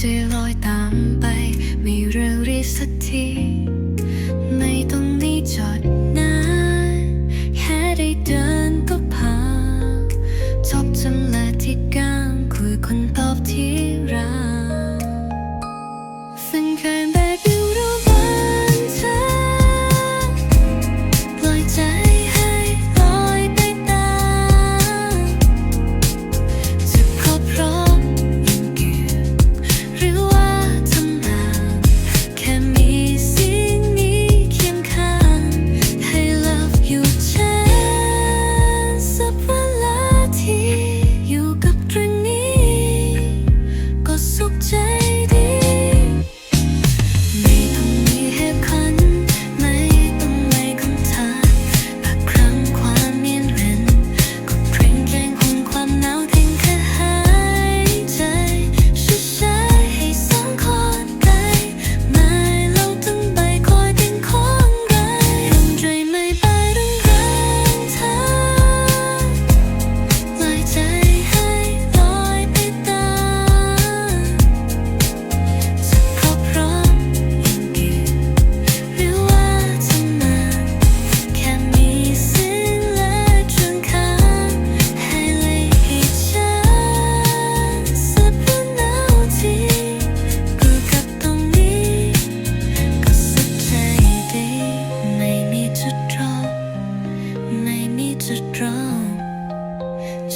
ใจลอยตามไป ไม่เร็วรีสักทีไม่ต้องรีจอดนานแค่ได้เดินก็พาชอบจำเละที่กลางคุยคน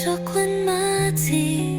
chocolate my tea